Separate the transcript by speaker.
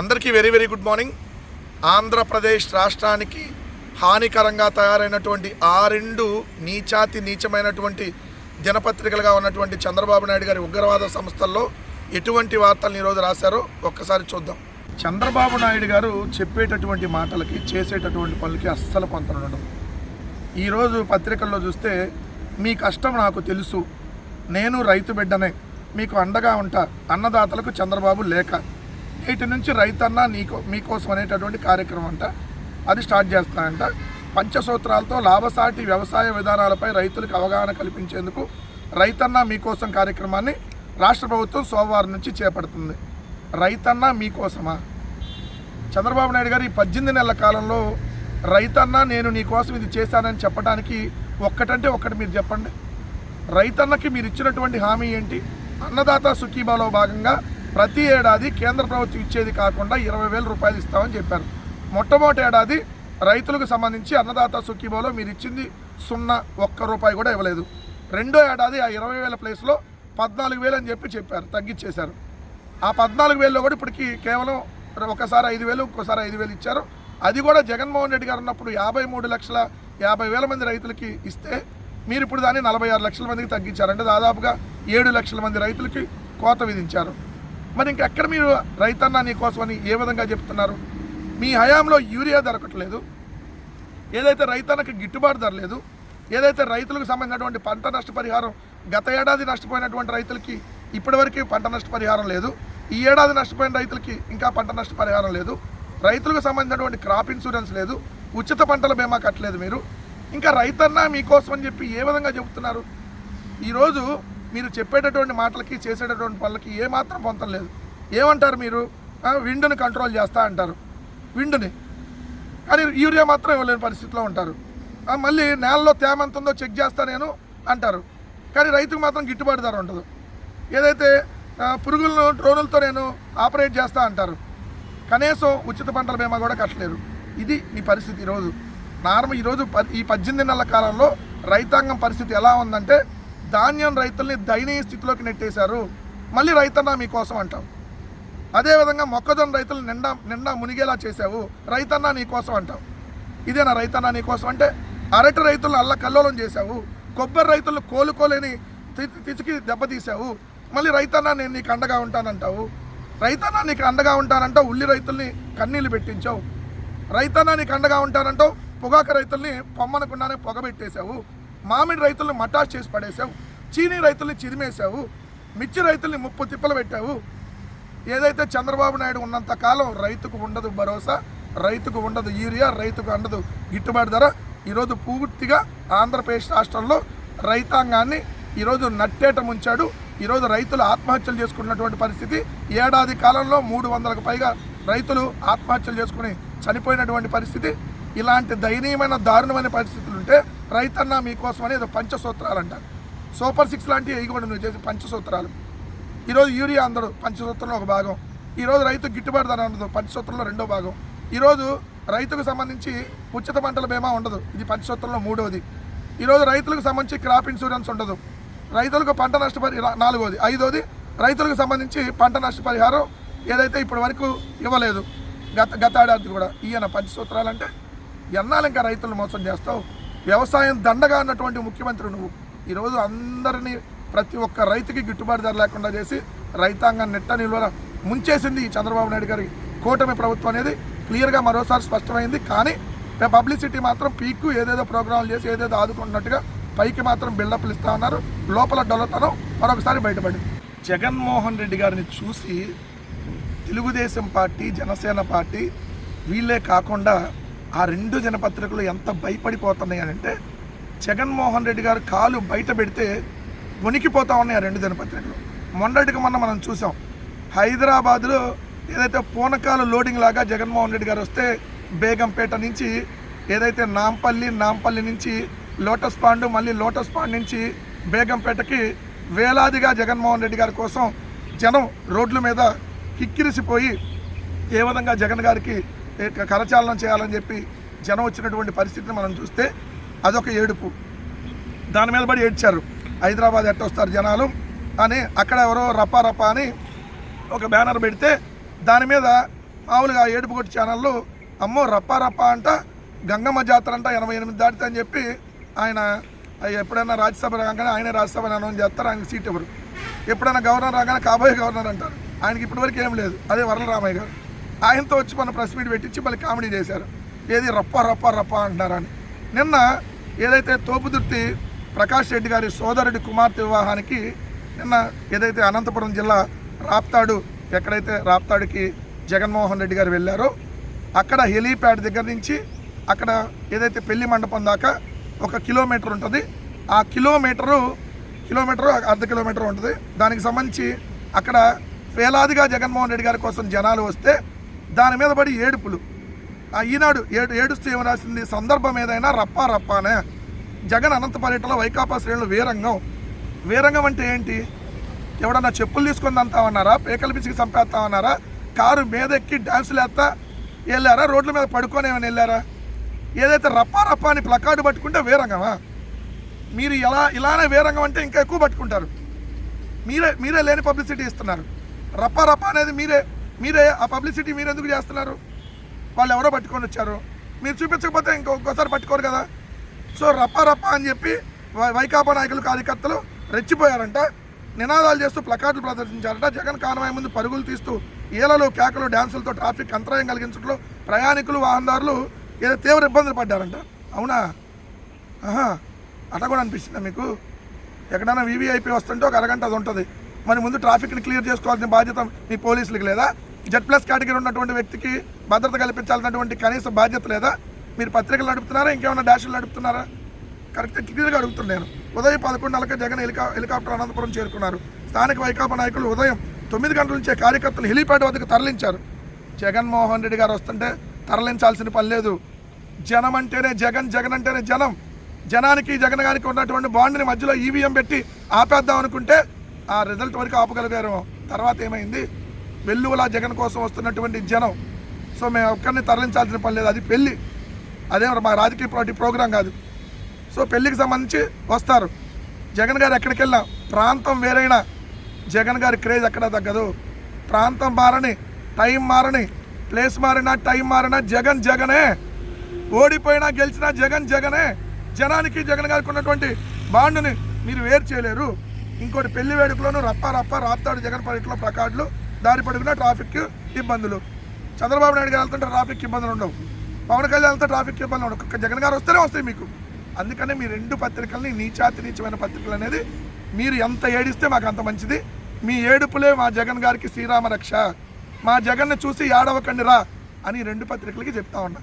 Speaker 1: అందరికీ very very good morning. Andhra Pradesh రాష్ట్రానికి హానికరంగా తయారైనటువంటి ఆ రెండు నీచాతి నీచమైనటువంటి దినపత్రికలుగా ఉన్నటువంటి చంద్రబాబు నాయుడు గారి ఉగ్రవాద సంస్థల్లో ఎటువంటి వార్తలను ఈరోజు రాశారో ఒక్కసారి చూద్దాం. చంద్రబాబు నాయుడు గారు చెప్పేటటువంటి మాటలకి చేసేటటువంటి పనులకి అస్సలు కొంత ఉండడం ఈరోజు పత్రికల్లో చూస్తే మీ కష్టం నాకు తెలుసు. నేను రైతు బిడ్డనే. మీకు అండగా ఉంటా. అన్నదాతలకు చంద్రబాబు లేఖ నేటి నుంచి రైతన్న నీకో మీకోసం అనేటటువంటి కార్యక్రమం అంట. అది స్టార్ట్ చేస్తానంట పంచసూత్రాలతో లాభసాటి వ్యవసాయ విధానాలపై రైతులకు అవగాహన కల్పించేందుకు రైతన్న మీకోసం కార్యక్రమాన్ని రాష్ట్ర ప్రభుత్వం సోమవారం నుంచి చేపడుతుంది. రైతన్న మీకోసమా? చంద్రబాబు నాయుడు గారు ఈ పద్దెనిమిది నెలల కాలంలో రైతన్న నేను నీకోసం ఇది చేశానని చెప్పడానికి ఒక్కటంటే ఒక్కటి మీరు చెప్పండి. రైతన్నకి మీరు ఇచ్చినటువంటి హామీ ఏంటి? అన్నదాత సుఖీబాలో భాగంగా ప్రతి ఏడాది కేంద్ర ప్రభుత్వం ఇచ్చేది కాకుండా ఇరవై వేల రూపాయలు ఇస్తామని చెప్పారు. మొట్టమొదటి ఏడాది రైతులకు సంబంధించి అన్నదాత సుఖీబోలో మీరు ఇచ్చింది సున్నా ఒక్క రూపాయి కూడా ఇవ్వలేదు. రెండో ఏడాది ఆ ఇరవై వేల ప్లేస్లో పద్నాలుగు వేలు అని చెప్పి చెప్పారు తగ్గించేశారు. ఆ పద్నాలుగు వేలలో కూడా ఇప్పటికి కేవలం ఒకసారి ఐదు వేలు ఇంకోసారి ఐదు వేలు ఇచ్చారు. అది కూడా జగన్మోహన్ రెడ్డి గారు ఉన్నప్పుడు యాభై మూడు లక్షల యాభై వేల మంది రైతులకి ఇస్తే మీరు ఇప్పుడు దాన్ని నలభై ఆరు లక్షల మందికి తగ్గించారు. అంటే దాదాపుగా ఏడు లక్షల మంది రైతులకి కోత విధించారు. మరి ఇంకెక్కడ మీరు రైతన్న నీకోసం అని ఏ విధంగా చెప్తున్నారు? మీ హయాంలో యూరియా దొరకట్లేదు ఏదైతే రైతన్నకి గిట్టుబాటు ధర లేదు ఏదైతే రైతులకు సంబంధించినటువంటి పంట నష్టపరిహారం గత ఏడాది నష్టపోయినటువంటి రైతులకి ఇప్పటివరకు పంట నష్టపరిహారం లేదు. ఈ ఏడాది నష్టపోయిన రైతులకి ఇంకా పంట నష్టపరిహారం లేదు. రైతులకు సంబంధించినటువంటి క్రాప్ ఇన్సూరెన్స్ లేదు. ఉచిత పంటల బీమా కట్టలేదు మీరు. ఇంకా రైతన్న మీకోసం అని చెప్పి ఏ విధంగా చెబుతున్నారు? ఈరోజు మీరు చెప్పేటటువంటి మాటలకి చేసేటటువంటి పనులకి ఏమాత్రం పొంతం లేదు. ఏమంటారు మీరు? విండుని కంట్రోల్ చేస్తా అంటారు. విండుని. కానీ యూరియా మాత్రం ఇవ్వలేని పరిస్థితిలో ఉంటారు. మళ్ళీ నేలలో తేమ ఎంత ఉందో చెక్ చేస్తా నేను అంటారు. కానీ రైతుకు మాత్రం గిట్టుబాటు ధర ఉండదు. ఏదైతే పురుగులను డ్రోనులతో నేను ఆపరేట్ చేస్తా అంటారు. కనీసం ఉచిత పంటల బీమా కూడా కట్టలేరు. ఇది మీ పరిస్థితి ఈరోజు. నార్మల్ ఈరోజు ఈ పద్దెనిమిది నెలల కాలంలో రైతాంగం పరిస్థితి ఎలా ఉందంటే ధాన్యం రైతుల్ని దయనీయ స్థితిలోకి నెట్టేశారు. మళ్ళీ రైతన్న మీకోసం అంటాం. అదేవిధంగా మొక్కజొన్న రైతులు నిండా నిండా మునిగేలా చేసావు రైతన్న నీకోసం అంటావు ఇదేనా రైతన్న నీకోసం? అంటే అరటి రైతులను అల్ల కల్లోలం చేశావు. కొబ్బరి రైతులను కోలుకోలేని తి- తిచికి దెబ్బతీసావు మళ్ళీ రైతన్న నేను నీకు అండగా ఉంటానంటావు. రైతన్నా నీకు అండగా ఉంటానంటావు ఉల్లి రైతుల్ని కన్నీళ్ళు పెట్టించావు. రైతన్నా నీకు అండగా ఉంటానంటావు పొగాకు రైతుల్ని పొమ్మనకుండానే పొగబెట్టేశావు మామిడి రైతుల్ని మటాష్ చేసి పడేశావు చీనీ రైతుల్ని చిరిమేశావు మిర్చి రైతుల్ని ముప్పు తిప్పలు పెట్టావు. ఏదైతే చంద్రబాబు నాయుడు ఉన్నంత కాలం రైతుకు ఉండదు భరోసా రైతుకు ఉండదు యూరియా రైతుకు ఉండదు గిట్టుబాటు ధర ఈరోజు పూర్తిగా ఆంధ్రప్రదేశ్ రాష్ట్రంలో రైతాంగాన్ని ఈరోజు నట్టేట ముంచాడు. ఈరోజు రైతులు ఆత్మహత్యలు చేసుకున్నటువంటి పరిస్థితి ఏడాది కాలంలో మూడు వందలకు పైగా రైతులు ఆత్మహత్యలు చేసుకుని చనిపోయినటువంటి పరిస్థితి. ఇలాంటి దయనీయమైన దారుణమైన పరిస్థితులు ఉంటే రైతన్న మీకోసం అనేది పంచసూత్రాలు అంటారు సూపర్ సిక్స్ లాంటివి ఇవి నువ్వు చేసే పంచసూత్రాలు. ఈరోజు యూరియా అందడు పంచసూత్రంలో ఒక భాగం. ఈరోజు రైతు గిట్టుబాటు ధర ఉండదు పంచసూత్రంలో రెండో భాగం. ఈరోజు రైతుకు సంబంధించి ఉచిత పంటల బీమా ఉండదు ఇది పంచసూత్రంలో మూడవది ఈరోజు రైతులకు సంబంధించి క్రాప్ ఇన్సూరెన్స్ ఉండదు. రైతులకు పంట నష్టపరి నాలుగోది. ఐదోది రైతులకు సంబంధించి పంట నష్టపరిహారం ఏదైతే ఇప్పటి వరకు ఇవ్వలేదు గత గత ఏడాది కూడా. ఈయన పంచసూత్రాలు అంటే ఎన్నాళ్ళు ఇంకా రైతులను మోసం చేస్తావు? వ్యవసాయం దండగా అన్నటువంటి ముఖ్యమంత్రి నువ్వు. ఈరోజు అందరినీ ప్రతి ఒక్క రైతుకి గిట్టుబాటు ధర లేకుండా చేసి రైతాంగం నెట్ట నిల్వల ముంచేసింది ఈ చంద్రబాబు నాయుడు గారి కూటమి ప్రభుత్వం అనేది. క్లియర్గా మరోసారి స్పష్టమైంది. కానీ పబ్లిసిటీ మాత్రం పీక్కు ఏదేదో ప్రోగ్రాంలు చేసి ఏదేదో ఆదుకుంటున్నట్టుగా పైకి మాత్రం బిల్డప్లు ఇస్తా ఉన్నారు. లోపల డొల్లతనం మరొకసారి బయటపడింది. జగన్మోహన్ రెడ్డి గారిని చూసి తెలుగుదేశం పార్టీ జనసేన పార్టీ వీళ్ళే కాకుండా ఆ రెండు జనపత్రికలు ఎంత భయపడిపోతున్నాయి అంటే జగన్మోహన్ రెడ్డి గారు కాలు బయట పెడితే వణికిపోతా ఉన్నాయి ఆ రెండు దినపత్రికలు మొన్నటికి మొన్న మనం చూసాం హైదరాబాద్లో ఏదైతే పూనకాలు లోడింగ్ లాగా జగన్మోహన్ రెడ్డి గారు వస్తే బేగంపేట నుంచి ఏదైతే నాంపల్లి నాంపల్లి నుంచి లోటస్ పాండ్ మళ్ళీ లోటస్ పాండ్ నుంచి బేగంపేటకి వేలాదిగా జగన్మోహన్ రెడ్డి గారి కోసం జనం రోడ్ల మీద కిక్కిరిసిపోయి ఏ విధంగా జగన్ గారికి కరచాలనం చేయాలని చెప్పి జనం వచ్చినటువంటి పరిస్థితిని మనం చూస్తే అదొక ఏడుపు. దాని మీద పడి ఏడ్చారు. హైదరాబాద్ ఎట్టొస్తారు జనాలు? అని అక్కడ ఎవరో రపా రపా అని ఒక బ్యానర్ పెడితే దాని మీద మామూలుగా ఏడుపుగొట్టి ఛానల్లో అమ్మో రప్పా రప్ప అంట గంగమ్మ జాతర అంట ఎనభై ఎనిమిది దాటితే అని చెప్పి ఆయన ఎప్పుడైనా రాజ్యసభ రాగానే ఆయనే రాజ్యసభ అనౌన్స్ చేస్తారు ఆయనకి సీట్ ఇవ్వరు ఎప్పుడైనా గవర్నర్ రాగానే కాబోయే గవర్నర్ అంటారు. ఆయనకి ఇప్పటివరకు ఏం లేదు. అదే వరలరామయ్య గారు. ఆయనతో వచ్చి మన ప్రెస్ మీట్ పెట్టించి మళ్ళీ కామెడీ చేశారు. ఏది రప్ప రప్ప రప్ప అంటున్నారని. నిన్న ఏదైతే తోపుదుర్తి ప్రకాష్ రెడ్డి గారి సోదరుడి కుమార్తె వివాహానికి నిన్న ఏదైతే అనంతపురం జిల్లా రాప్తాడు ఎక్కడైతే రాప్తాడుకి జగన్మోహన్ రెడ్డి గారు వెళ్ళారో అక్కడ హెలీప్యాడ్ దగ్గర నుంచి అక్కడ ఏదైతే పెళ్ళి మండపం దాకా ఒక కిలోమీటర్ ఉంటుంది. ఆ కిలోమీటరు కిలోమీటరు అర్ధ కిలోమీటర్ ఉంటుంది. దానికి సంబంధించి అక్కడ వేలాదిగా జగన్మోహన్ రెడ్డి గారి కోసం జనాలు వస్తే దాని మీద పడి ఏడుపులు. ఆ ఈనాడు ఏడు ఏడుస్తూ ఏమి రాసింది? సందర్భం ఏదైనా రప్పా రప్పానే. జగన్ అనంత పర్యటనలో వైకాపా శ్రేణులు వీరంగం. వీరంగం అంటే ఏంటి? ఎవడన్నా చెప్పులు తీసుకొని అంతామన్నారా పేకల పిచ్చికి చంపేస్తామన్నారా? కారు మీద ఎక్కి డ్యాన్సులు వేస్తా వెళ్ళారా? రోడ్ల మీద పడుకొని ఏమైనా వెళ్ళారా? ఏదైతే రప్పా రప్పా అని ప్లకార్డు పట్టుకుంటే వీరంగమా? మీరు ఎలా ఇలానే వీరంగం అంటే ఇంకా ఎక్కువ పట్టుకుంటారు. మీరే మీరే లేని పబ్లిసిటీ ఇస్తున్నారు. రప్పా రప్ప అనేది మీరే మీరే ఆ పబ్లిసిటీ మీరు ఎందుకు చేస్తున్నారు? వాళ్ళు ఎవరో పట్టుకొని వచ్చారు. మీరు చూపించకపోతే ఇంకొకసారి పట్టుకోరు కదా? సో రప్ప రప్ప అని చెప్పి వై- వైకాపా నాయకులు కార్యకర్తలు రెచ్చిపోయారంట. నినాదాలు చేస్తూ ప్లకార్డులు ప్రదర్శించారంట. జగన్ కానవాయి ముందు పరుగులు తీస్తూ ఈలలు కేకలు డ్యాన్సులతో ట్రాఫిక్ అంతరాయం కలిగించడంలో ప్రయాణికులు వాహనదారులు ఏదో తీవ్ర ఇబ్బందులు పడ్డారంట. అవునా? ఆహా. అట్లా కూడా అనిపిస్తుందా మీకు? ఎక్కడైనా వీవీఐపీ వస్తుంటే ఒక అరగంట అది ఉంటుంది. మరి ముందు ట్రాఫిక్ని క్లియర్ చేసుకోవాల్సిన బాధ్యత మీ పోలీసులకు లేదా? జెడ్ ప్లస్ కేటగిరీ ఉన్నటువంటి వ్యక్తికి భద్రత కల్పించాల్సినటువంటి కనీస బాధ్యత లేదా? మీరు పత్రికలు నడుపుతున్నారా? ఇంకేమైనా డాషులు నడుపుతున్నారా? కరెక్ట్ క్లియర్గా అడుగుతున్నాను ఉదయం పదకొండున్నరకే జగన్ హెలికా హెలికాప్టర్ అనంతపురం చేరుకున్నారు. స్థానిక వైకాపా నాయకులు ఉదయం తొమ్మిది గంటల నుంచే కార్యకర్తలు హెలిప్యాడ్ వద్దకు తరలించారు. జగన్మోహన్ రెడ్డి గారు వస్తుంటే తరలించాల్సిన పని లేదు. జనం అంటేనే జగన్ జగన్ అంటేనే జనం. జనానికి జగన్ గారికి ఉన్నటువంటి బాండ్ని మధ్యలో ఈవీఎం పెట్టి ఆపేద్దాం అనుకుంటే ఆ రిజల్ట్ వరకు ఆపగలిగారు తర్వాత ఏమైంది? వెల్లువలా జగన్ కోసం వస్తున్నటువంటి జనం. సో మేము ఒక్కరిని తరలించాల్సిన పని లేదు. అది పెళ్ళి అదే మా రాజకీయ పార్టీ ప్రోగ్రాం కాదు. సో పెళ్ళికి సంబంధించి వస్తారు. జగన్ గారు ఎక్కడికి వెళ్ళినా ప్రాంతం వేరైనా జగన్ గారి క్రేజ్ ఎక్కడ తగ్గదు. ప్రాంతం మారని టైం మారని ప్లేస్ మారినా టైం మారినా జగన్ జగనే. ఓడిపోయినా గెలిచినా జగన్ జగనే. జనానికి జగన్ గారికి ఉన్నటువంటి బాండుని మీరు వేరు చేయలేరు. ఇంకోటి పెళ్ళి వేడుకలోనూ రప్ప రప్ప రాస్తాడు జగన్ పర్యటనలో ప్రకాడ్లు. దారి పడుకున్న ట్రాఫిక్ ఇబ్బందులు. చంద్రబాబు నాయుడు గారు వెళ్తుంటే ట్రాఫిక్ ఇబ్బందులు ఉండవు. పవన్ కళ్యాణ్ వెళ్తే ట్రాఫిక్ ఇబ్బందులు ఉండవు. జగన్ గారు వస్తేనే వస్తాయి మీకు. అందుకనే మీ రెండు పత్రికల్ని నీచాతి నీచమైన పత్రికలు అనేది మీరు ఎంత ఏడిస్తే మాకు అంత మంచిది. మీ ఏడుపులే మా జగన్ గారికి శ్రీరామ రక్ష మా జగన్ను చూసి ఏడవకండి రా అని రెండు పత్రికలకి చెప్తా ఉన్నా.